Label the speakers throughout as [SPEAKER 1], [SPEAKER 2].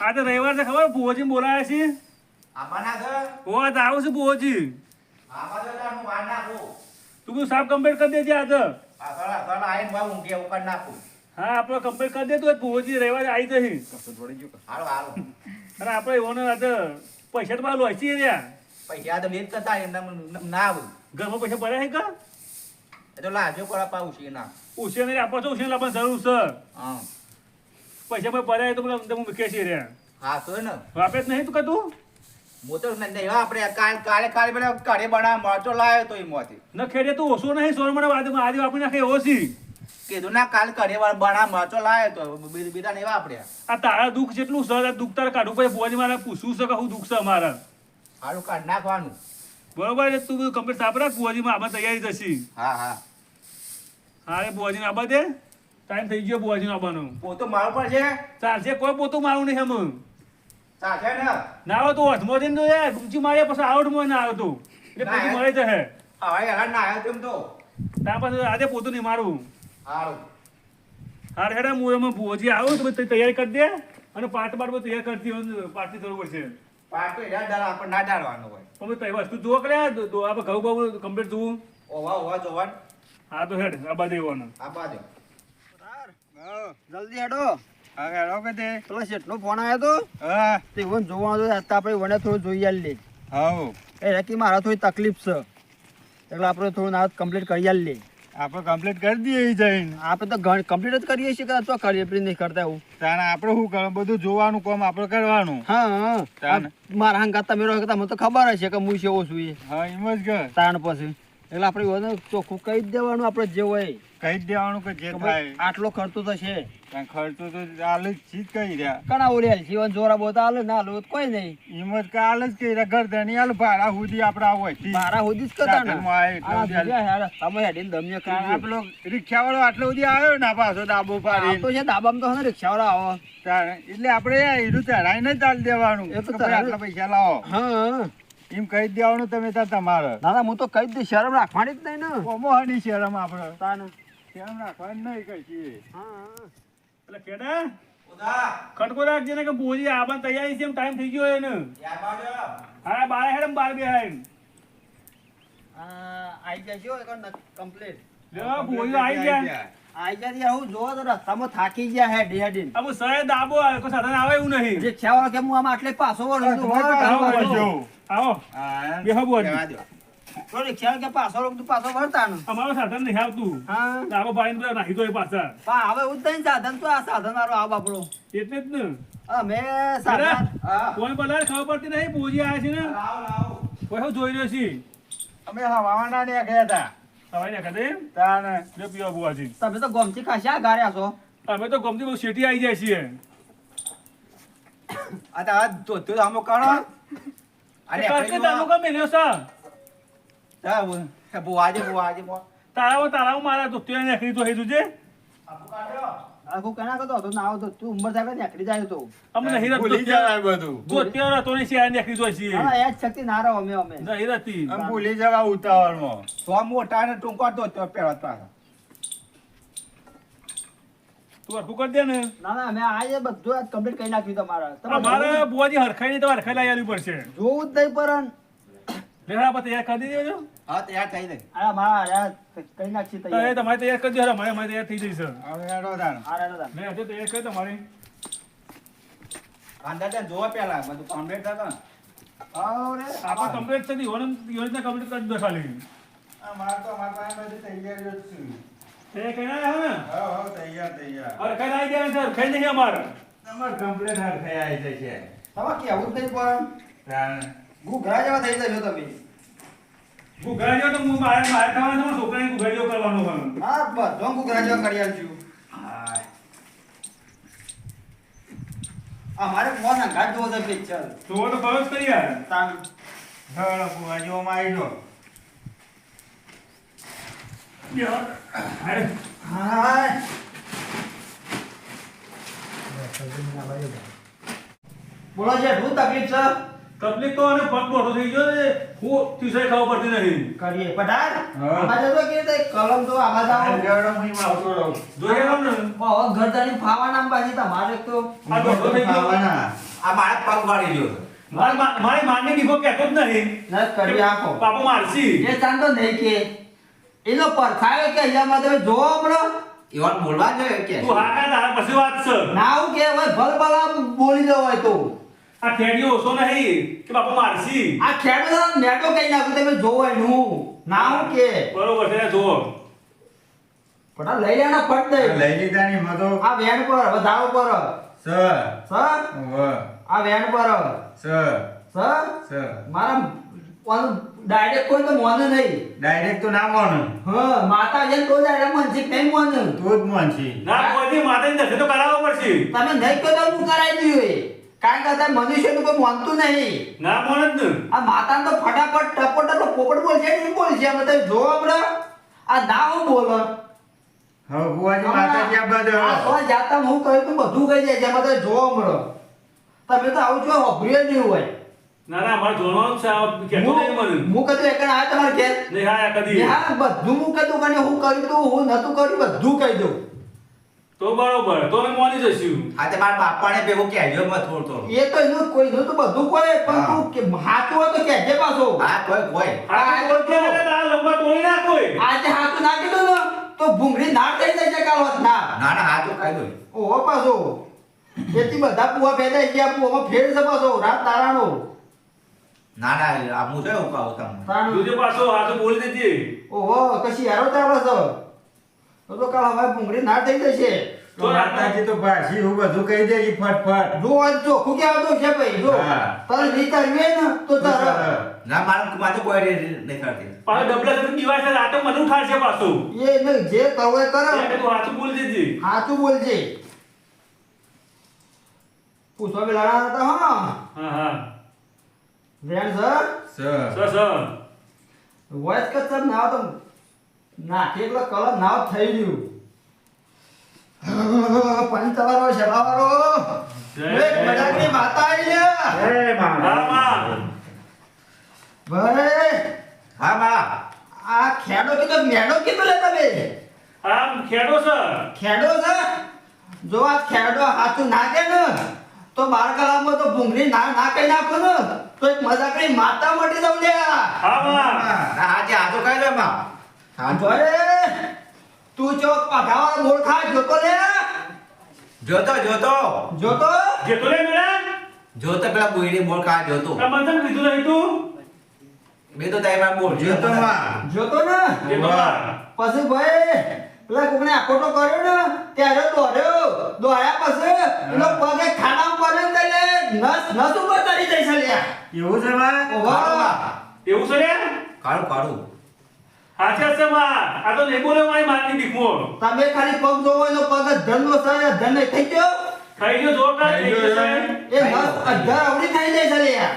[SPEAKER 1] આ તો રવિવાર છે ખબર ભુવોજી બોલાયા છે? આ તો આવું છે ભુવોજી.
[SPEAKER 2] તો
[SPEAKER 1] બધું સાફ કમ્પ્લીટ કરી દેજે આજે હા આપણે કમ્પ્લીટ કરી દેતું હોય ભુવોજી રવિવાર આવી જશે.
[SPEAKER 2] હાલો હાલો.
[SPEAKER 1] અને આપણે એઓને આજે પૈસા તો મારા લોહી રહ્યા.
[SPEAKER 2] પૈસા તો લેટ કરતા ના આવું
[SPEAKER 1] ઘરમાં પૈસા ભર્યા છે કા?
[SPEAKER 2] તો લાજો
[SPEAKER 1] આપો લાવવાની જરૂર છે.
[SPEAKER 2] હા.
[SPEAKER 1] પૈસા પણ ભર્યા તો પેલા હું મૂકે છે રે.
[SPEAKER 2] હા તો ને.
[SPEAKER 1] વાપે જ નહીં તું કતું
[SPEAKER 2] હું તો નહીં આપણે કાલ કાલે કાલે પેલા કાઢે બના મરચો લાવ્યો તો એમાંથી.
[SPEAKER 1] ન ખેડે તું ઓછો નહીં સોર મને વાદ આજે વાપરી નાખે ઓછી
[SPEAKER 2] કીધું ના કાલ કાઢે બનાવ મરચો લાવ્યો તો બીજા નહીં આપણે
[SPEAKER 1] આ તારા દુઃખ જેટલું સર દુઃખ તારે કાઢું પડે ભુવાજી મારે પૂછવું છે કે હું દુઃખ છે મારે.
[SPEAKER 2] હારું કાઢ નાખવાનું.
[SPEAKER 1] બરોબર છે તું બધું કમ્પ્લીટ સાફ રાખ ભુવાજીમાં આમાં તૈયારી થશે.
[SPEAKER 2] હા હા.
[SPEAKER 1] હા એ ભુવાજીને આબા દે. ટાઈમ થઈ ગયો ભુવાજીનો આવવાનો.
[SPEAKER 2] પોતો મારું પર છે?
[SPEAKER 1] ચાલશે કોઈ પોતું મારું નહીં એમ
[SPEAKER 2] સાથે ને?
[SPEAKER 1] ના આવે તો હાથમાં જઈને તો યાર માર્યા પછી આવડમાં ના આવે તો એટલે પોતું મળે જશે
[SPEAKER 2] હવે હેરાન ના આવ્યો તેમ તો.
[SPEAKER 1] તા પછી આજે પોતું નહીં મારું.
[SPEAKER 2] હારું.
[SPEAKER 1] હાર હેડા હું એમાં ભુવાજી આવું તો પછી તૈયારી કરી દે અને પાટ બાટ બધું તૈયાર કરતી પાટની જરૂર પડશે.
[SPEAKER 2] પાટો હેરાન ડાળ આપણે ના ડાળવાનો હોય.
[SPEAKER 1] તમે તઈ વસ્તુ જુઓ કરે આપણે ઘઉં બહુ કમ્પ્લીટ જોવું?
[SPEAKER 2] ઓવા ઓવા જોવાન.
[SPEAKER 1] હા તો હેડ આ બાજુ એવાનું
[SPEAKER 2] આ બાજુ.
[SPEAKER 3] જલ્દી હેડો.
[SPEAKER 4] હા હેડો કે તે.
[SPEAKER 3] પેલો શેઠનો ફોન આવ્યો તો?
[SPEAKER 4] હા.
[SPEAKER 3] તે હતું આજ તો આપણે વને થોડું જોઈ આલી
[SPEAKER 4] હાઉ.
[SPEAKER 3] એ રેકી મારા થોડી તકલીફ છે. એટલે આપણે થોડું ના કમ્પ્લીટ કરી આલી
[SPEAKER 4] આપણે કમ્પ્લીટ કરી દઈએ જઈને.
[SPEAKER 3] આપણે તો કમ્પ્લીટ જ કરીએ છીએ કે તો કરીએ આપણે નહીં કરતા એવું.
[SPEAKER 4] તાણે આપણે શું કરવાનું? બધું જોવાનું કામ આપણે કરવાનું.
[SPEAKER 3] હા તાણે. મારા હંગાત તમે રહો કે તમને તો ખબર હશે કે હું છે છું
[SPEAKER 4] હા એમ જ કર
[SPEAKER 3] તાણ પછી. એટલે આપણે એને ચોખ્ખું કહી જ દેવાનું આપણે જે હોય.
[SPEAKER 4] કહી જ દેવાનું કે જે થાય.
[SPEAKER 3] આટલો ખર્ચો તો છે
[SPEAKER 4] ખર્ચો તો હાલ જ ચીજ કહી રહ્યા.
[SPEAKER 3] કણા ઓળ્યા જીવન જોરા બોતા હાલે ના હાલે કોઈ નહીં.
[SPEAKER 4] હિંમત કે હાલ જ કહી રહ્યા. ધણી હાલ ભાડા સુધી આપણે હોય
[SPEAKER 3] ભાડા સુધી જ કરતા ને તમે હેડીને દમને
[SPEAKER 4] કારણ આપણો
[SPEAKER 3] કરી
[SPEAKER 4] રિક્ષા વાળો આટલો સુધી આવ્યો ને પાછો ડાબો પાડી
[SPEAKER 3] તો છે ડાબામાં તો હે ને રિક્ષાવાળા આવો.
[SPEAKER 4] એટલે આપણે એનું ચઢાઈને જ ચાલ દેવાનું. આટલા પૈસા લાવો.
[SPEAKER 3] હા.
[SPEAKER 4] એમ કહી દેવાનું તમે તાર તમારે
[SPEAKER 3] ના ના હું તો કહી દઈશ શરમ રાખવાની જ નહીં ને.
[SPEAKER 4] હની શરમ આપણે.
[SPEAKER 3] તાને.
[SPEAKER 4] શરમ રાખવાની નહીં કઈ છીએ
[SPEAKER 1] એટલે કેડા? ખટકો રાખજે ને કે ભુવાજી આવવાની તૈયારી છે એમ ટાઈમ થઈ ગયો એને.
[SPEAKER 2] બાજુ
[SPEAKER 1] હા બાર હેડ બાર બે હેડ
[SPEAKER 3] હા આઈ complete.
[SPEAKER 1] લેવા ભુવાજી આવી ગયા.
[SPEAKER 3] આઈ હું જોવો તો રસ્તામાં થાકી ગયા હે હેડીને.
[SPEAKER 1] આ હું દાબો આવે કોઈ સાધન આવે એવું નહીં.
[SPEAKER 3] કે હું આમ આટલે વળું છું.
[SPEAKER 1] આવો બેહો
[SPEAKER 3] તો રિક્ષાવાળો કે પાછો વળું તું પાછો વળતા ને.
[SPEAKER 1] અમારો સાધન નહીં આવતું.
[SPEAKER 3] હા.
[SPEAKER 1] દાબો ભાઈને બધા નાખી દો પાછા.
[SPEAKER 3] પણ હવે એવું જ સાધન તો આ સાધન વાળો આ બાપડો.
[SPEAKER 1] એટલે જ ને.
[SPEAKER 3] અમે સાધન
[SPEAKER 2] હા.
[SPEAKER 1] કોઈ બધા ખબર પડતી નહીં આવ્યા છે ને. કોઈ હું જોઈ રહ્યો છે.
[SPEAKER 4] અમે હવાના ને ગયા હતા.
[SPEAKER 1] ને કદે
[SPEAKER 4] તાને
[SPEAKER 1] પીવા
[SPEAKER 3] તમે તો ગમતી ખાસા ગાર્યા છો.
[SPEAKER 1] અમે તો ગમતી બહુ શેટી આવી જાય છીએ.
[SPEAKER 2] આ તો આ ધોતું આમો કરો અને
[SPEAKER 1] કરકે તારું કામ મેલ્યો
[SPEAKER 2] બુવાજે બુવાજે બુવા
[SPEAKER 1] તારામાં તારામાં મારા દોસ્તીને નાખી તો હેતું છે
[SPEAKER 2] આપો કાઢો
[SPEAKER 3] આખું કેના કરતો હતો ના આવતો તું ઉંમર થાય નીકળી જાય તો.
[SPEAKER 1] અમને નહીં
[SPEAKER 4] ભૂલી જવાય બધું.
[SPEAKER 1] દોસ્તીઓ રહેતો નહીં શિયાળ નાખી દો છીએ.
[SPEAKER 3] હા એ જ શક્તિ ના રહો અમે અમે.
[SPEAKER 1] નહીં રહેતી
[SPEAKER 4] આમ ભૂલી જવા ઉતાવળમાં.
[SPEAKER 2] તો મોટા ને ટૂંકો તો પેલા પાછા
[SPEAKER 1] તું હરખું કરી દે ને.
[SPEAKER 3] ના ના અમે આ બધું કમ્પ્લીટ કરી નાખ્યું તમારા. તમારે
[SPEAKER 1] બુવાજી હરખાઈ નહીં તો હરખાઈ લાવી પડશે.
[SPEAKER 3] જોવું જ નહીં પણ
[SPEAKER 1] તૈયાર કરી દેજો.
[SPEAKER 2] હા તૈયાર થઈ જાય.
[SPEAKER 3] અરે મારા આ કરી નાખી
[SPEAKER 1] તો
[SPEAKER 3] તૈયાર.
[SPEAKER 1] તમારે તૈયાર કરી દો મારે તૈયાર થઈ જશે
[SPEAKER 4] હવે હેડો
[SPEAKER 3] હા.
[SPEAKER 1] મેં હજુ તૈયાર કરી તમારી.
[SPEAKER 2] કાંદા ત્યાં જોવા પેલા બધું કમ્પ્લીટ થતો
[SPEAKER 3] અરે,
[SPEAKER 1] આપણે કમ્પ્લીટ યોજના કમ્પ્લીટ કરી દો ખાલી.
[SPEAKER 4] અમારે તો અમારી પાસે બધી તૈયારીઓ જ છે.
[SPEAKER 1] તે કઈ ના આવ્યો ને?
[SPEAKER 4] હા હા તૈયાર તૈયાર.
[SPEAKER 1] હરખાઈ લાવી દેવાનું છે હરખાઈ નહીં અમારે.
[SPEAKER 4] તમારે કમ્પ્લીટ હાર થઈ આવી જશે.
[SPEAKER 3] તમારે કેવું જ નહીં પણ?
[SPEAKER 4] તાણ.
[SPEAKER 3] ઘૂઘરા જેવા થઈ જશો તમે.
[SPEAKER 1] જેવો તો હું મારે મારે થવાનું છોકરાને ગુગરાજો કરવાનો હોય
[SPEAKER 3] હા બધો ગુગરાજો કરી
[SPEAKER 2] આવજો
[SPEAKER 3] અમારે ફોન અંગાત જોવો છે પિક્ચર
[SPEAKER 1] જોવો તો ખરો જ કરી યાર.
[SPEAKER 3] તાન.
[SPEAKER 4] ધળ ગુગરાજો માં આવી જો
[SPEAKER 1] અરે,
[SPEAKER 3] હાય. બોલો છે શું તકલીફ છે?
[SPEAKER 1] તકલીફ તો અને પગ મોટો થઈ ગયો ને હું ટ્યુશન ખાવા પડતી નથી.
[SPEAKER 3] કરીએ. પટાર
[SPEAKER 4] હા.
[SPEAKER 3] આમાં જતો કે તે કલમ તો આમાં
[SPEAKER 4] આ
[SPEAKER 3] જાઓ
[SPEAKER 4] હું આવતો રહું.
[SPEAKER 1] જોઈએ આમ ને.
[SPEAKER 3] હવે ઘર તારી ફાવા નામ બાજી તમારે તો
[SPEAKER 1] આ દોઢો થઈ ગયો.
[SPEAKER 2] આ મારે પગ વાળી ગયો.
[SPEAKER 1] મારી માને દીખો કહેતો જ નહીં
[SPEAKER 3] ન કરી આપો.
[SPEAKER 1] પાપા મારસી
[SPEAKER 3] એ ચાંદો નહીં કે. એનો પરખાયો કે અહીંયા તમે જોવો હમણાં.
[SPEAKER 2] એવાનું બોલવા જ જોઈએ કે.
[SPEAKER 1] તું હા કાં તારા પછી વાત છે.
[SPEAKER 3] ના આવું કે ભલ ભલા બોલી દો હોય તો.
[SPEAKER 1] આ ખેડીઓ ઓછો નહીં કે બાપા મારસી?
[SPEAKER 3] આ ખેડૂત નેટો કઈ નાખું તમે જોવો એનું. ના હું કે.
[SPEAKER 1] બરોબર છે જુઓ.
[SPEAKER 3] પટા લઈ લેના ફટ દે
[SPEAKER 4] લઈ લીધા ની મતો
[SPEAKER 3] આ વેન પર વધારો પર.
[SPEAKER 4] સ.
[SPEAKER 3] સર આ વેન પર.
[SPEAKER 4] સ.
[SPEAKER 3] સર
[SPEAKER 4] સર
[SPEAKER 3] મારા ડાયરેક્ટ કોઈ તો મોને નહીં.
[SPEAKER 4] ડાયરેક્ટ તો ના મોનું.
[SPEAKER 3] હા માતા જેમ તો ડાયરેક્ટ મન છે કેમ મોને.
[SPEAKER 4] તો જ મોનછી
[SPEAKER 1] ના કોઈ માતાજી દર્શન તો કરાવવા પડશે.
[SPEAKER 3] તમે નહીં તો હું કરાવી દઉં એ કારણ કે અત્યારે મનુષ્યનું કોઈ માનતું નહીં.
[SPEAKER 1] ના મોન જ ને.
[SPEAKER 3] આ માતા તો ફટાફટ ટપોટ તો પોપટ બોલશે ને એમ બોલશે. અમે તમે જો હમણાં આ ના હું બોલો
[SPEAKER 4] હવે બુવાજી માતા ક્યાં બધો
[SPEAKER 3] આ જાતા હું કહ્યું તું બધું કહી જાય છે અમે જો હમણાં. તમે તો આવું છો જ નહીં હોય.
[SPEAKER 1] ના ના અમારે જોવાનું છે આ કહેતો નહીં મને.
[SPEAKER 3] હું હું એકણ આ તમારે ઘેર.
[SPEAKER 1] નહીં હા કદી
[SPEAKER 3] હા બધું હું કદું કને હું કર્યું તું હું નતું કર્યું બધું કહી દઉં.
[SPEAKER 1] તો બરોબર તો અમે મોની જશું
[SPEAKER 2] આ તે મારા બાપાને ભેગું કહેજો મત થોડ થોડ.
[SPEAKER 3] એ તો એનું કોઈ નું તો બધું કોઈ પણ
[SPEAKER 2] હા.
[SPEAKER 3] તું કે હાચું હોય તો કહેજે પાછો.
[SPEAKER 2] હા કોઈ કોઈ.
[SPEAKER 1] આ તો બોલતે ને તારા લંબા તોડી નાખોય
[SPEAKER 3] આજે હાચું ના કીધું ને તો ભૂંગળી ના થઈ જશે કાલ વાત ના.
[SPEAKER 2] ના ના હા કાઈ દોય
[SPEAKER 3] ઓહો પાછો. એથી બધા પુવા ફેદાઈ ગયા પુવામાં ફેર છે પાછો રાત તારાનો.
[SPEAKER 2] ના ના આ હું શું એવું કહું તમને.
[SPEAKER 1] દૂધે પાછો આ બોલી દેજે.
[SPEAKER 3] ઓહો કશી હારો તારો છે તો તો કાલ હવે ભૂંગળી ના થઈ જશે.
[SPEAKER 4] તો માતાજી તો ભાષી હું બધું કહી દે ઈ ફટફટ.
[SPEAKER 3] જો આજ ચોખ્ખું કે આવતો છે ભાઈ? જો. તારે નહીં કરવી ને તો તારે.
[SPEAKER 2] ના મારા માથે કોઈ રે- નહીં કરતી
[SPEAKER 1] પાછો ડબલા તું પીવાય છે મને ઉઠાડશે પાછો?
[SPEAKER 3] એ ને જે એ કરે.
[SPEAKER 1] એટલે તું હાથું બોલી દેજે
[SPEAKER 3] સાચું બોલજે. પૂછવા પેલા હતા હા.
[SPEAKER 1] હા હા.
[SPEAKER 3] વેણ સર?
[SPEAKER 4] સ
[SPEAKER 1] સર સર.
[SPEAKER 3] વોઇસ કે ના તો નાખે એટલે કલર નાવ થઈ ગયું. પંચવારો શબાવારો
[SPEAKER 1] જય
[SPEAKER 3] એક મજાકની માતા આવી લ્યા
[SPEAKER 4] એ
[SPEAKER 1] હા
[SPEAKER 4] માં
[SPEAKER 1] માં
[SPEAKER 3] ભાઈ
[SPEAKER 2] હા મા
[SPEAKER 3] આ ખેડો કીધો મેડો કીધો લે તમે.
[SPEAKER 1] આમ ખેડો સર
[SPEAKER 3] ખેડો છે? જો આ ખેડો હાથું નાખે ને તો બાર કલાકમાં તો ભૂંગળી ના ના કઈ નાખો ને તો એક મજાકની માતા મટી જાવ લે
[SPEAKER 1] હા મા
[SPEAKER 2] આજે આજો કઈ લે દો માં હા જો
[SPEAKER 3] તું જો પગાવા મોળ ખા જોતો લે.
[SPEAKER 2] જોતો જોતો.
[SPEAKER 3] જોતો?
[SPEAKER 1] જોતો લે મેરા
[SPEAKER 2] જોતો પેલા બોઈડી કા જોતો.
[SPEAKER 1] તમને કેમ કીધું નહીં તું.
[SPEAKER 2] મેં તો તાઈ માં બોલ
[SPEAKER 4] જોતો માં
[SPEAKER 3] જોતો ને? પછી ભાઈ પેલા કોકને આકોટો કર્યો ને ત્યારે દોડ્યો. દોડ્યા પછી એનો પગે ખાડા પડે ને એટલે નસ નસ ઉપર ચડી જઈ છે લ્યા.
[SPEAKER 4] એવું છે માં
[SPEAKER 1] એવું છે લે
[SPEAKER 2] કાળું કાળું
[SPEAKER 1] હાચે છે માં આ તો નહીં બોલે મારી મારની દીકમો
[SPEAKER 3] તમે ખાલી પગ જોવો એનો પગ ધનનો છે ધન થઈ ગયો?
[SPEAKER 1] થઈ ગયો જોરદાર થઈ ગયો
[SPEAKER 3] એ મસ્ત અઢાર આવડી થઈ જાય છે લ્યા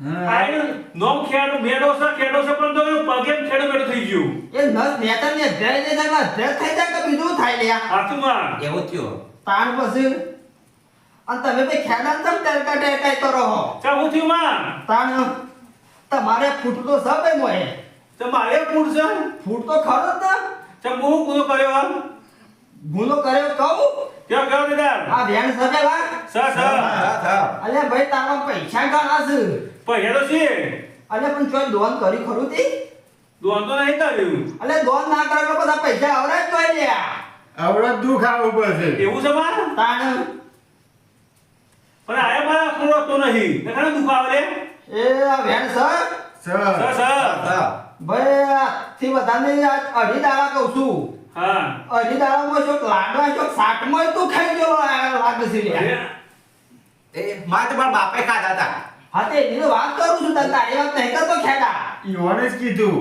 [SPEAKER 4] હા.
[SPEAKER 1] આયનું નોમ ખેડો મેડો છે ખેડો છે પણ તો પગે ખેડો થઈ ગયું.
[SPEAKER 3] એ નસ નેતા ને જાય છે અઢાર થઈ જાય કે બીજું થાય લ્યા
[SPEAKER 1] હાચું માં
[SPEAKER 2] એવું થયું.
[SPEAKER 3] તાણ પછી? અને તમે બે ખેડા તમ ટેરકા ટેરકાઈ કરો
[SPEAKER 1] ચા હું થયું માં
[SPEAKER 3] તાણ તમારે ફૂટતો સબ ભાઈ મોએ
[SPEAKER 1] તો મારે ફૂટ છે?
[SPEAKER 3] ફૂટ તો ખરો જ ને.
[SPEAKER 1] ચા હું ગુનો કર્યો
[SPEAKER 3] ગુનો કર્યો કહું?
[SPEAKER 1] કે
[SPEAKER 3] આ વેણ સજેલા
[SPEAKER 1] સ સ.
[SPEAKER 2] હા હા.
[SPEAKER 3] ભાઈ તારા પૈસા કાઢા છે?
[SPEAKER 1] પૈસા તો છે.
[SPEAKER 3] અલ્યા પણ ચોય દોન કરી ખરું તી?
[SPEAKER 1] દોન તો નહીં કર્યું.
[SPEAKER 3] અલ્યા દોન ના કરે તો બધા પૈસા આવડે જ તોય લ્યા.
[SPEAKER 4] અવળો દુઃખ આવું પડશે
[SPEAKER 1] એવું છે માં
[SPEAKER 3] તાણ.
[SPEAKER 1] પણ આયા મારા ખરો તો નહીં. દેખાડો દુખ આવે
[SPEAKER 3] એ આ વેણ સર.
[SPEAKER 1] સર.
[SPEAKER 4] Sir
[SPEAKER 1] sir.
[SPEAKER 2] હા.
[SPEAKER 3] ભાઈ આજથી બધાને આજ અઢી દાડા કહું છું.
[SPEAKER 1] હા.
[SPEAKER 3] અઢી દાડામાં ચોક લાડવા ચોક સાટમાં તું ખાઈ ગયો લાગે છે
[SPEAKER 2] એ માં તો બાપે ખાધા હતા.
[SPEAKER 3] હા તે એની વાત કરું છું તને તારી વાત નહીં કરતો ખેડા.
[SPEAKER 4] ઈવોને જ કીધું.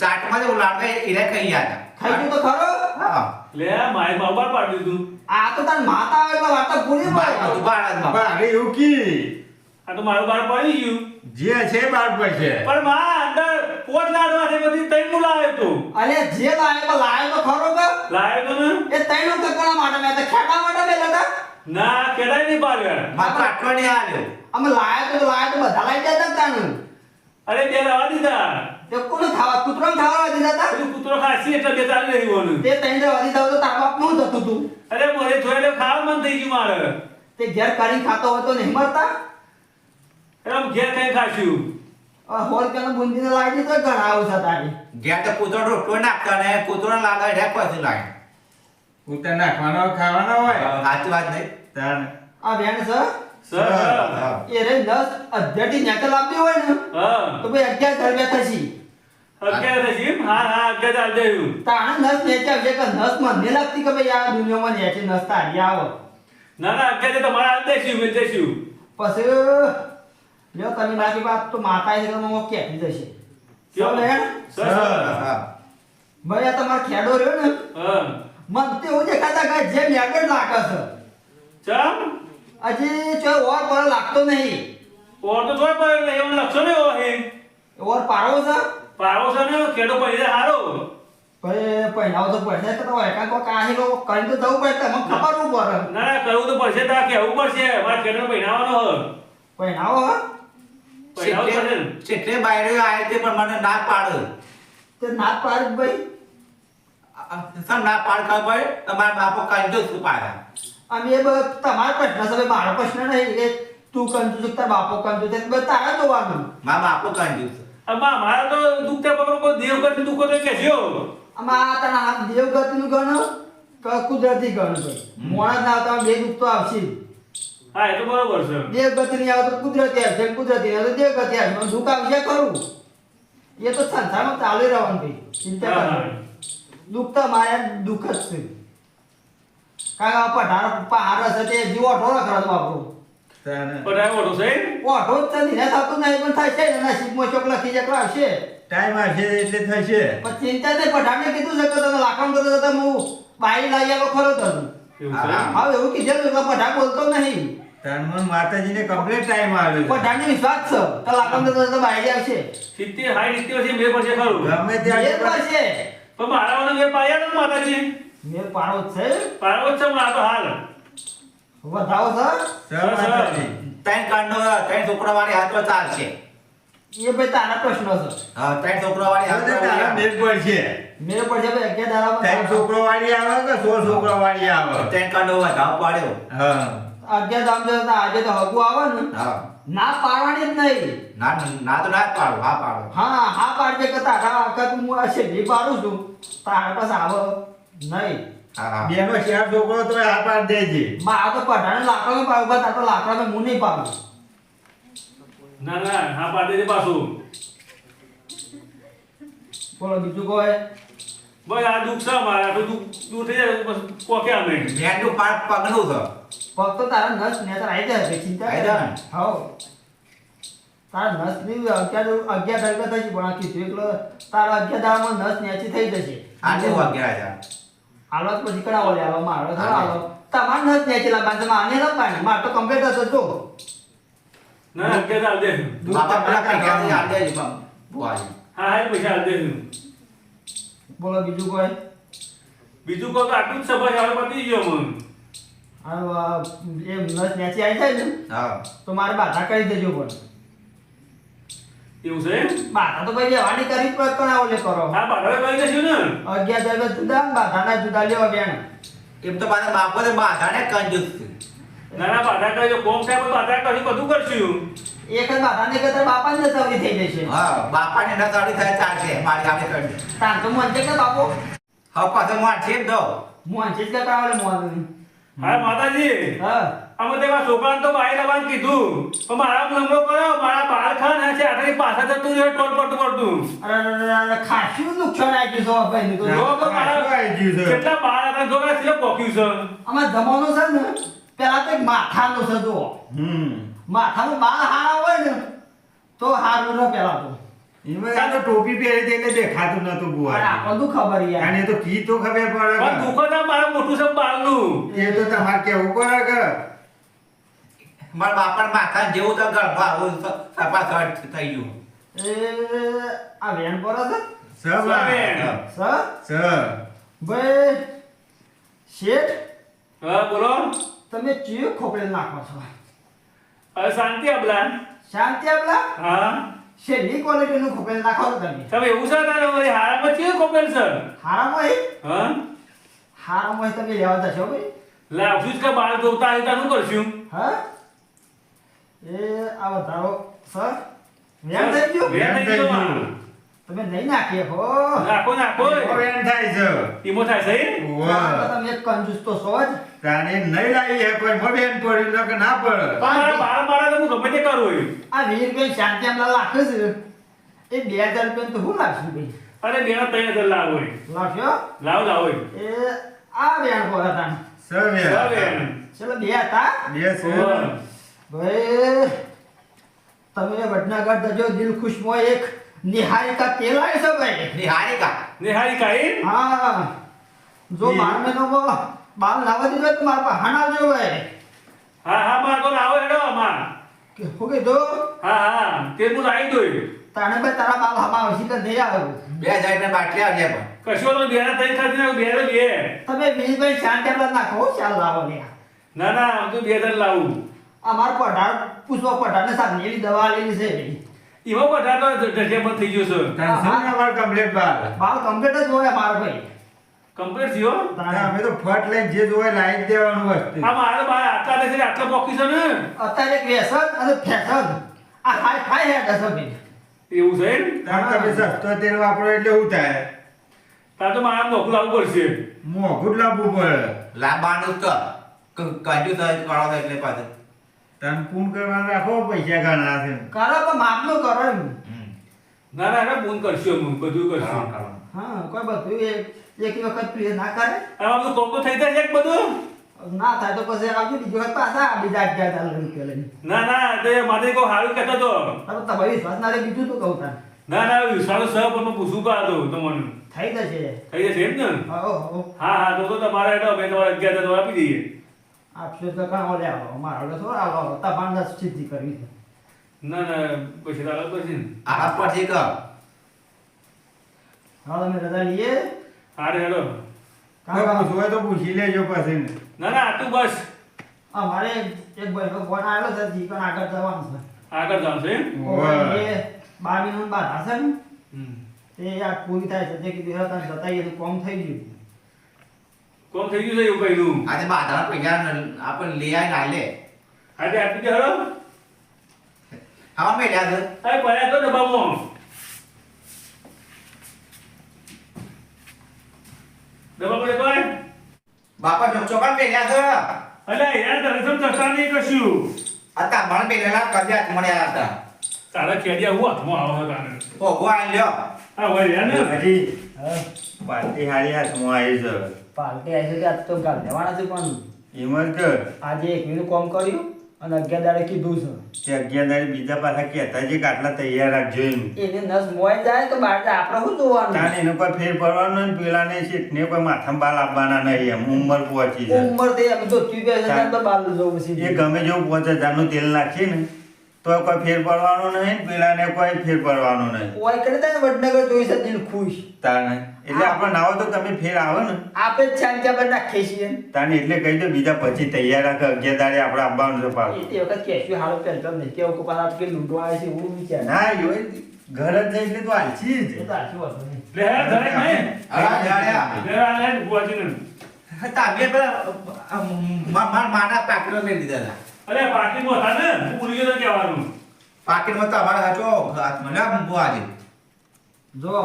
[SPEAKER 2] ચાટમાં તો લાડવા એને ખાઈ ગયા હતા.
[SPEAKER 3] ખાઈ ગયું તો ખરો?
[SPEAKER 2] હા.
[SPEAKER 1] લે માય બાબા પાડી દીધું.
[SPEAKER 3] આ તો તાર માતા આવે તો વાત તો પૂરી પડે.
[SPEAKER 2] તો બાળા જ
[SPEAKER 4] અરે એવું કી?
[SPEAKER 1] આ તો મારું બાળ પડી ગયું.
[SPEAKER 4] જે છે બાર પડશે.
[SPEAKER 1] પણ માં અંદર પોત લાડવાથી બધી તૈનનું લાવ્યો તું.
[SPEAKER 3] અલે જે લાવ્યો તો લાવ્યો તો ખરો કે
[SPEAKER 1] લાવ્યો તો ને?
[SPEAKER 3] એ તૈણું કકડા માટે મેં તો ખેડા માટે મેં લેતા
[SPEAKER 1] ના કેદાય નહીં પાડ્યા
[SPEAKER 2] માત્ર આટલો આલ્યો.
[SPEAKER 3] અમે લાયા તો લાવ્યો તો બધા લાઈ જતા તાનું
[SPEAKER 1] અરે બે દીધા.
[SPEAKER 3] તે કોને ખાવા કુતરો ખાવા દીધા તા
[SPEAKER 1] કુતરો કૂતરો ખાસી એટલે બે ચાલી નહીં હોવાનું
[SPEAKER 3] તે તઈને દીધા તો તાર બાપનું થતું તું.
[SPEAKER 1] અરે મોરે જોયેલો ખાવા મન થઈ ગયું મારે.
[SPEAKER 3] તે ઘેર કરી ખાતો હતો નહીં મરતા
[SPEAKER 1] એટલે આમ ઘેર કઈ ખાશું.
[SPEAKER 3] આ હોર કે બુંદીને લાવી દીધો ઘણા આવું છે તારી.
[SPEAKER 2] ઘેર તો કૂતરો રોટલો નાખતા ને કૂતરો લાગે ઢેક પછી લાગે.
[SPEAKER 4] ઉતાર નાખવાનો ખાવાનો હોય?
[SPEAKER 2] સાચી વાત નહીં.
[SPEAKER 3] આ છે?
[SPEAKER 1] સર.
[SPEAKER 2] હા.
[SPEAKER 3] એ રે દસ અધ્યટી નેકલ આપી હોય ને
[SPEAKER 1] હા.
[SPEAKER 3] તો ભાઈ અગિયાર હજાર રૂપિયા થશે
[SPEAKER 1] અગિયાર થશી હા હા અગિયાર ચાલ જયું
[SPEAKER 3] તાણે નસ નેચે કે નસ મને લાગતી કે ભાઈ આ દુનિયામાં નેચે નસ તારી આવો.
[SPEAKER 1] ના ના અગિયાર તો તમારે હાલ દઈશું મેં
[SPEAKER 3] પછી લ્યો તમે બાકી વાત તો માતા છે કે ઓકે કેતી જશે કેમ?
[SPEAKER 1] સર
[SPEAKER 3] ભાઈ આ તમારો ખેડો રહ્યો ને.
[SPEAKER 1] હા.
[SPEAKER 3] મન તો એવું દેખાતા કે જે યાગડ લાગે છે.
[SPEAKER 1] ચમ?
[SPEAKER 3] અજી જો ઓર પર લાગતો નહીં.
[SPEAKER 1] ઓર તો જોય પર એવું લક્ષો ને ઓહે હે
[SPEAKER 3] ઓર પારો છે?
[SPEAKER 1] પારો છે ને ખેડો પૈસે હારો.
[SPEAKER 3] ભાઈ પહેરાવો તો પડશે તો તમારે એકાંત કોક આહી લો કરીને તો જવું પડે તમને ખબર પડે?
[SPEAKER 1] ના ના કરવું તો પડશે તા કહેવું પડશે મારે ખેડો પહેરાવાનો હ
[SPEAKER 3] પહેરાવો હો?
[SPEAKER 1] પડશે
[SPEAKER 2] બાયરે આવે તે પણ મને ના પાડ.
[SPEAKER 3] તે ના પાડ ભાઈ?
[SPEAKER 2] સર ના પાડ ખબર તમારા બાપો કાંજો છું પાડા?
[SPEAKER 3] અમે એ બ- તમારો પ્રશ્ન છે મારો પ્રશ્ન નહીં કે તું કંજુ છું તાર બાપો કંજુ છે બધું તો જોવાનું.
[SPEAKER 2] મારા બાપો કાઢ્યું છે.
[SPEAKER 1] આમાં મારા તો દુખતે બરોબર કોઈ દેવ કરતી દુખો તો કે
[SPEAKER 3] જો અમા તને દેવગતનું ગણ કે કુદરતી ગણ મોણા ના તો બે દુખ તો આવશે.
[SPEAKER 1] હા એ તો બરોબર છે.
[SPEAKER 3] દેવગતિ આવે તો કુદરતી અને કુદરતી આવે તો દેવગતિ આવે દુઃખ આવશે ખરું. એ તો સંસારમાં ચાલુ રહેવાનું ભાઈ ચિંતા કરવાની. દુઃખ તો માયા દુઃખ જ છે. કારણ કે પઢાર પહાર હશે તે જીવો ઓઠો રખડતો બાપુ
[SPEAKER 1] પટાય ઓઢો છે?
[SPEAKER 3] ઓઢો જ નથી ને થતું નહીં પણ થાય છે ને નસીબમાં ચોક લખી જકલો આવશે.
[SPEAKER 4] ટાઈમ આવશે એટલે થશે.
[SPEAKER 3] પણ ચિંતા નહીં પઠાણે કીધું છે કે તમે લાખમ કરતો તો હું બાઈ લઈ આવો ખરો તો
[SPEAKER 1] છે.
[SPEAKER 3] હવે એવું કીધેલું એટલે પઠાણ બોલતો નહીં.
[SPEAKER 4] તાણ મને માતાજીને કમ્પ્લીટ ટાઈમ આવ્યો છે.
[SPEAKER 3] પઠાણને વિશ્વાસ છે કે લાખણ તો બાઈ આવશે
[SPEAKER 1] સિત્તેર હાઈ સિત્તેર વર્ષે મે પછી ખરું.
[SPEAKER 4] ગમે
[SPEAKER 3] ત્યાં
[SPEAKER 1] પણ
[SPEAKER 4] ત્યાં
[SPEAKER 3] પણ
[SPEAKER 1] મારા વાળા મેં પાયા ન માતાજી?
[SPEAKER 3] મેં પાડો જ છે.
[SPEAKER 1] પાડો જ છે મારા તો હાલ.
[SPEAKER 3] વધાવો છે
[SPEAKER 4] સર સર
[SPEAKER 2] ત્રણ કાંડો ત્રણ છોકરા વાળી હાથમાં ચાલશે
[SPEAKER 3] એ ભાઈ તારા પ્રશ્નો છે.
[SPEAKER 2] હા ત્રણ છોકરા વાળી
[SPEAKER 4] આવે તો તારા મેળ પડશે.
[SPEAKER 3] મેં પડશે ભાઈ અગિયાર દાડામાં
[SPEAKER 4] ત્રણ છોકરા વાળી આવે કે સો છોકરા વાળી આવે?
[SPEAKER 2] ત્રણ કાંડો વધાવ પાડ્યો.
[SPEAKER 4] હા.
[SPEAKER 3] અગિયાર દામ જો તો આજે તો હગું આવે ને.
[SPEAKER 2] હા.
[SPEAKER 3] ના પાડવાની જ નહીં.
[SPEAKER 2] ના ના તો ના પાડો હા પાડો.
[SPEAKER 3] હા હા પાડજે કે તારા વખત હું આ શેરડી પાડું છું. તારા પાસે આવે નહીં.
[SPEAKER 4] બેનો શેર છોકરો તો આ પાડ દેજે.
[SPEAKER 3] મારા તો પઢાણ લાકડા પાડું તારા તો લાકડામાં હું નહીં પાડું.
[SPEAKER 1] ના ના હા પાડી દેજે પાછું.
[SPEAKER 3] બોલો બીજું કોઈ?
[SPEAKER 1] બસ આ દુઃખ છે મારા તો દુઃખ દૂર થઈ જાય બસ કોકે અમે.
[SPEAKER 2] મેંડું પાડ પગનું છે.
[SPEAKER 3] પગ તો તારા નસ ને તારા આવી જાય ચિંતા? તારા નસની અગિયાર અગિયાર તારીખ થઈ પણ આ કીધું એટલે તારા અગિયાર દાડામાં નસ નેચી થઈ જશે.
[SPEAKER 2] આજે વાગ્યા હતા
[SPEAKER 3] હાલો પછી કડા લે હાલો મારો હાલો. તમારે નસ નેચી લાવવાની તમે આને લખવાની મારે તો કમ્પ્લીટ હશે જો
[SPEAKER 1] ના અગિયાર હાલ દે
[SPEAKER 2] બાપા પેલા હાલ દેજો. પણ ભુવાજી
[SPEAKER 1] હા હા પૈસા હાલ દે
[SPEAKER 3] બોલો બીજું કોઈ?
[SPEAKER 1] બીજું કોઈ તો આટલું જ બસ હવે પતી ગયો મને.
[SPEAKER 3] આ એ નસ નેચી આવી જાય ને?
[SPEAKER 2] હા.
[SPEAKER 3] તો મારે બાધા કરી દેજો પણ.
[SPEAKER 1] એવું છે
[SPEAKER 3] બાધા તો ભાઈ લેવાની કરી જ કરાવો લે કરો.
[SPEAKER 1] હા બાળાએ કહી દેશું ને.
[SPEAKER 3] અગિયાર તારીખે જુદા બાધાના જુદા લેવા બેન.
[SPEAKER 2] એમ તો મારા બાપો બાધાને કંજૂસ છે.
[SPEAKER 1] ના ના બાધા કરજો. કોમ સાહેબ બાધા કરી બધું કરશું.
[SPEAKER 3] એક જ બાધાને કરતા બાપા ને સવરી થઈ જશે
[SPEAKER 2] હા બાપા ને સાડી થાય ચાલશે મારી આપણે કરી
[SPEAKER 3] તાર તો મન છે કે બાપો?
[SPEAKER 2] હા પાછો છે જ દો
[SPEAKER 3] છે જ કરાવે મોન
[SPEAKER 1] હા માતાજી.
[SPEAKER 3] હા.
[SPEAKER 1] અમે તેમાં છોકરાને તો બાઈ લાવવાનું કીધું. પણ મારા નંબરો કર્યો. મારા બાર ખાન છે આટલી પાછા જતું રહ્યો ટોલ પડતું પડતું
[SPEAKER 3] ખાસું નુકસાન આવી ગયું છે ભાઈ તો.
[SPEAKER 1] જો મારા
[SPEAKER 4] શું આવી ગયું છે?
[SPEAKER 1] કેટલા બાર હતા જો કે પોક્યું છે.
[SPEAKER 3] જમાનો છે ને? પેલા તો માથાનો છે
[SPEAKER 4] હમ.
[SPEAKER 3] માથાનો બાલ હારા હોય ને તો હારું રહે પેલા તો.
[SPEAKER 4] એમાં તો ટોપી પહેરી હતી એટલે દેખાતું નતું બુઆ
[SPEAKER 3] આપણને ખબર યાર.
[SPEAKER 4] અને તો કી તો ખબર
[SPEAKER 1] પણ
[SPEAKER 4] પડે
[SPEAKER 1] દુઃખ તો મારા મોટું છે
[SPEAKER 4] બાળનું. એ તો તમારે કેવું પડે કે?
[SPEAKER 2] મારા બાપા માથા જેવું તો ગળફા આવું સપાસટ થઈ ગયું.
[SPEAKER 3] એ આ વેન પર છે?
[SPEAKER 1] સામે.
[SPEAKER 3] સર
[SPEAKER 4] સર
[SPEAKER 3] ભાઈ શેઠ?
[SPEAKER 1] હા બોલો.
[SPEAKER 3] તમે ચીયો ખોપડે નાખો છો.
[SPEAKER 1] શાંતિ અબલા.
[SPEAKER 3] શાંતિ આપલા
[SPEAKER 1] હા.
[SPEAKER 3] શેની ક્વોલિટીનું ખોપડે નાખો છો તમે?
[SPEAKER 1] તમે એવું છે તારે વળી હારામાં ચિયો સર છે?
[SPEAKER 3] હારામાં હે
[SPEAKER 1] હા.
[SPEAKER 3] હારામાં તમે લેવા જશો ભાઈ.
[SPEAKER 1] લાવશું જ કે બાર જોતા આવી તારું કરશું?
[SPEAKER 3] હા? એ આ વધારો સર. વેમ થઈ ગયું?
[SPEAKER 1] વેમ થઈ ગયું મારું.
[SPEAKER 3] તમે નહીં નાખીએ હો.
[SPEAKER 1] નાખો નાખો.
[SPEAKER 4] બેન થાય છે.
[SPEAKER 1] ઈમો થાય છે
[SPEAKER 3] તમે એક કંજૂસ તો છો જ.
[SPEAKER 4] તાને નહીં લાવી હે કોઈ મોબેન પડી કે ના પડે.
[SPEAKER 1] તમારા બાર બાર તો હું ગમે તે કરું હોય.
[SPEAKER 3] આ વીર રૂપિયા શાંતિ આમલા લાખે છે. એ બે હજાર રૂપિયા તો હું લાગશું ભાઈ?
[SPEAKER 1] અરે બેના ત્રણ હજાર લાવો હોય.
[SPEAKER 3] લાવશો?
[SPEAKER 1] લાવ લાવો હોય.
[SPEAKER 3] એ આ બેન કોરા તાણ.
[SPEAKER 4] સવે
[SPEAKER 1] હવે
[SPEAKER 3] ચલો બે હતા.
[SPEAKER 4] બે છે.
[SPEAKER 3] ભાઈ તમે વડનગર જજો દિલ ખુશમાં એક. નિહારિકા તેલ આવે છે. ભાઈ
[SPEAKER 2] નિહારિકા
[SPEAKER 1] નિહારી કાઈ
[SPEAKER 3] હા. જો
[SPEAKER 4] એ-
[SPEAKER 3] બાર મહિનામાં બાલ લાવવા દીધો તો મારા પાસે હાણ આવજો ભાઈ
[SPEAKER 1] હા હા માર તો લાવો એડો માં
[SPEAKER 3] કે હું કીધું
[SPEAKER 1] હા હા તે હું લાવી દઉં
[SPEAKER 3] તાણે ભાઈ તારા બાલ હમા આવશે તો નહીં આવે.
[SPEAKER 2] બે હજાર રૂપિયા બાટલી આવજે પણ.
[SPEAKER 1] કશો તો બેના ત્રણ ખાધી નાખો બે બે.
[SPEAKER 3] તમે વીરભાઈ શાંતિ આપલા નાખો ચાલ લાવો લે.
[SPEAKER 1] ના ના હું તો બે લાવું.
[SPEAKER 3] અમાર પઢાર પૂછવા પઢારને સાહેબ એવી દવા લેલી છે. ભાઈ
[SPEAKER 1] એમાં બધા તો બંધ થઈ ગયો છે.
[SPEAKER 4] તાન શું અમાર કમ્પ્લીટ બાર
[SPEAKER 3] બાર કમ્પ્લીટ જ હોય મારો ભાઈ.
[SPEAKER 1] કમ્પ્લીટ થયો?
[SPEAKER 3] તાણે
[SPEAKER 4] અમે તો ફટ લઈને જે જોય લાઈન દેવાનું વસ્તુ
[SPEAKER 1] આ મારે બાર આટલા નથી આટલા બોકી છે ને?
[SPEAKER 3] અત્યારે વેસન અને ફેશન આ હાઈ ફાઈ હે દસ
[SPEAKER 1] એવું છે?
[SPEAKER 4] તાન તમે સસ્તો તેલ વાપરો એટલે હું થાય?
[SPEAKER 1] તાર તો મારે મોકલું આવવું પડશે.
[SPEAKER 4] મોંઘું જ લાવવું પડે.
[SPEAKER 2] લાંબાનું તો. ક- થાય કરો એટલે પાછું.
[SPEAKER 4] તાન પૂન કરવા રાખો પૈસા ઘણા છે
[SPEAKER 3] કરો પણ માપનું કરો એમ.
[SPEAKER 1] ના ના ના ફોન કરશો હું બધું
[SPEAKER 2] કરો,
[SPEAKER 1] કરશું
[SPEAKER 3] હા કોઈ બધું એક એક વખત પ્રિય ના કરે.
[SPEAKER 1] આ બધું કોકો તો થઈ જાય એક બધું
[SPEAKER 3] ના થાય તો પછી આવજો બીજી વખત પાછા બીજા અગિયાર ચાલુ રૂપિયા લઈને.
[SPEAKER 1] ના ના તે મારે કોઈ સારું કહેતો તો.
[SPEAKER 3] અરે તમારી વિશ્વાસ ના રે બીજું તો કહું તા
[SPEAKER 1] ના ના વિશ્વાસ સહ પણ પૂછું કા તો તમને?
[SPEAKER 3] થઈ જશે.
[SPEAKER 1] થઈ જશે એમ ને?
[SPEAKER 3] હો હો
[SPEAKER 1] હા હા તો તો તમારે હેડો અમે તમારે અગિયાર હજાર આપી દઈએ.
[SPEAKER 3] આપશો તો કાં ઓલે આવો? મારો તો આવો તમારે સિદ્ધિ કરવી છે.
[SPEAKER 1] ના ના પછી તારા પછી
[SPEAKER 2] આ પછી કર
[SPEAKER 3] હવે તમે રજા લઈએ
[SPEAKER 1] હારે હેડો
[SPEAKER 4] તો પૂછી લેજો પછી ને.
[SPEAKER 1] ના ના તું બસ.
[SPEAKER 3] અમારે એક ભાઈનો ફોન આવેલો છે જી પણ આગળ જવાનું છે.
[SPEAKER 1] આગળ જવાનું છે
[SPEAKER 3] બાર મિનિટ બાર હશે ને. તે આ પૂરી થાય છે. કીધું હેડો તને તો કોમ થઈ ગયું.
[SPEAKER 1] કોમ થઈ ગયું છે એવું કહેલું
[SPEAKER 2] આજે બાધાના પૈસા આપણે લઈ આવીને આલે.
[SPEAKER 1] આજે આપી દે હેડો
[SPEAKER 2] આમાં મેલ્યા છે
[SPEAKER 1] અરે પડ્યા તો ડબ્બામાં. ડબ્બા પડે કોઈ
[SPEAKER 2] બાપા ચોક ચોકન મેલ્યા છે?
[SPEAKER 1] અલે યાર તને સમ ચસ્તા નહીં કશું
[SPEAKER 2] હતા મને મેલેલા કદ્યા મને આયા હતા
[SPEAKER 1] તારા ખેડિયા હું હાથમાં આવો તારે?
[SPEAKER 2] ઓગો આ લ્યો.
[SPEAKER 1] હા વળી યાર ને.
[SPEAKER 4] હજી પાર્ટી હારી હાથમાં આવી છે
[SPEAKER 3] પાર્ટી આવી હતી આજ તો ગાલ લેવાના છે પણ
[SPEAKER 4] એમાં કે
[SPEAKER 3] આજે એક મહિનું કોમ કર્યું અને અગિયાર દાડે કીધું છે.
[SPEAKER 4] તે અગિયાર દાડે બીજા પાછા કહેતા જે કાટલા તૈયાર રાખજો એમ.
[SPEAKER 3] એને નસ મોય જાય તો બાર આપણે શું જોવાનું?
[SPEAKER 4] તાન એનો કોઈ ફેર પડવાનો નહીં પેલાને ને કોઈ માથામાં બાલ આપવાના નહીં એમ. ઉંમર પહોંચી જાય.
[SPEAKER 3] ઉંમર તે અમે તો ત્રીસ છે તો બાલ જોવું છે.
[SPEAKER 4] એ ગમે જેવું પહોંચે જાનું તેલ નાખીએ ને. તો કોઈ ફેર પડવાનો નહીં પેલાને કોઈ ફેર પડવાનો નહીં.
[SPEAKER 3] કોઈ કરે તને વડનગર જોઈ દિલ ખુશ.
[SPEAKER 4] તાને એટલે આપણે નાવો તો તમે ફેર આવો ને.
[SPEAKER 3] આપે જ શાંતિ આપણે રાખીએ છીએ.
[SPEAKER 4] તાને એટલે કહી દો બીજા પછી તૈયાર રાખે અગિયાર દાડે આપણે આવવાનું છે પાછું.
[SPEAKER 3] એ વખત કહેશું હાલો પેન્શન નહીં કેવું કે પાછા કે લૂંટો આવે છે એવું વિચાર.
[SPEAKER 4] ના યો ઘર જ જાય એટલે તો
[SPEAKER 3] એ
[SPEAKER 4] જ.
[SPEAKER 3] તો વાત નહીં.
[SPEAKER 1] લે નહીં.
[SPEAKER 2] હા જાણ્યા
[SPEAKER 1] લે આ લે બુઆજીને
[SPEAKER 2] તમે પેલા મારા પાકરો પાકીટમાં લીધા હતા.
[SPEAKER 1] અરે પાર્ટીમાં હતા ને? હું ભૂલી ગયો કહેવાનું.
[SPEAKER 2] પાકીટમાં તો અમારા હાચો હાથમાં લ્યો બુઆજી
[SPEAKER 3] જો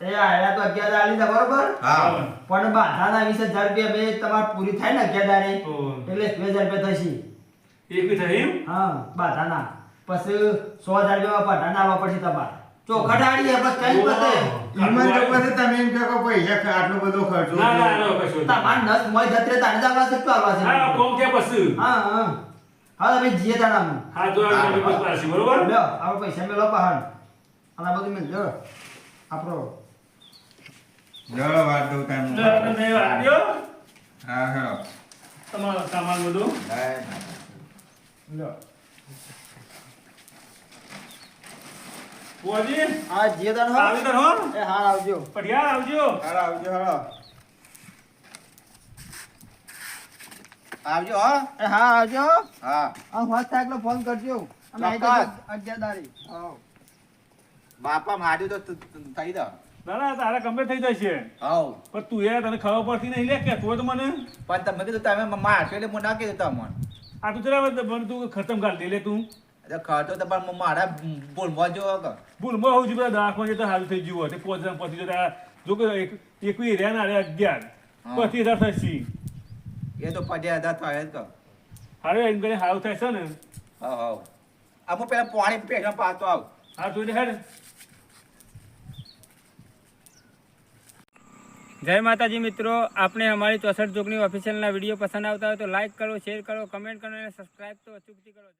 [SPEAKER 3] એ આયા તો અગિયાર દાડે લીધા બરોબર?
[SPEAKER 2] હા.
[SPEAKER 3] પણ બાધાના વીસ રૂપિયા બે તમારે પૂરી થાય ને અગિયાર દાડે
[SPEAKER 1] તો
[SPEAKER 3] એટલે બે રૂપિયા થશે.
[SPEAKER 1] એક બી થઈ
[SPEAKER 3] હા બાધાના. પછી સો હજાર રૂપિયા બાધાના આવવા પડશે તમારે. ચોખા ડાળી કઈ પતે?
[SPEAKER 4] તમે એમ કહો પૈસા આટલો બધો ખર્ચો
[SPEAKER 1] ના ના. ના કશું
[SPEAKER 3] તમારે નસ મોય જત્રે તાને જ આવવા આવવા છે?
[SPEAKER 1] હા કોમ થયા પછી.
[SPEAKER 3] હા હા. હા તમે જીએ તાણામાં.
[SPEAKER 1] હા તો આ તમે બસ પાછી બરોબર?
[SPEAKER 3] લ્યો આપણે પૈસા મેલો પહાડ. અને આ બધું મેં જો આપણો
[SPEAKER 4] જળ વાત દઉં તાનું.
[SPEAKER 1] તમે આપ્યો
[SPEAKER 4] હા હા
[SPEAKER 1] તમારો સામાન બધું.
[SPEAKER 3] લ્યો
[SPEAKER 1] બુઆજી
[SPEAKER 3] આ જીએ તાણ
[SPEAKER 1] આવી તર હો?
[SPEAKER 3] એ હા આવજો.
[SPEAKER 1] પઢિયા આવજો.
[SPEAKER 4] હા આવજો હાલો.
[SPEAKER 2] આવજો હો.
[SPEAKER 3] હા આવજો.
[SPEAKER 2] હા.
[SPEAKER 3] આ હોત થાય ફોન કરજો. અમે અગિયાર
[SPEAKER 2] બાપા માર્યું તો થઈ દો
[SPEAKER 1] ના ના તારા ગમે થઈ જશે.
[SPEAKER 2] હવ.
[SPEAKER 1] પણ તું તને ખબર પડતી નહીં લે કે તું તો મને.
[SPEAKER 2] પણ તમે કીધું તમે મારશો એટલે હું ના કીધું તમને.
[SPEAKER 1] આ તું જરા તું ખતમ કરી દે લે તું.
[SPEAKER 2] ખર્ચો તો પણ મારા ભૂલમાં જો
[SPEAKER 1] ભૂલમાં હોવું જોઈએ બધા જતા થઈ ગયું હોય. પોચ હજાર પચીસ જો કે એકવી રહ્યા ના અગિયાર. પચીસ હજાર થશે.
[SPEAKER 2] એ તો પચાસ હજાર થાય જ કે
[SPEAKER 1] હવે એમ કરીને હાવ છે ને?
[SPEAKER 2] હા હા આ પેલા પાણી પેટમાં પાતો આવ.
[SPEAKER 1] હા તું હેડ.
[SPEAKER 4] જય માતાજી મિત્રો આપણે અમારી ચોસઠ ચોકની ઓફિશિયલના વીડિયો પસંદ આવતા હોય તો લાઈક કરો શેર કરો કમેન્ટ કરો અને સબસ્ક્રાઈબ તો અચૂકથી કરો.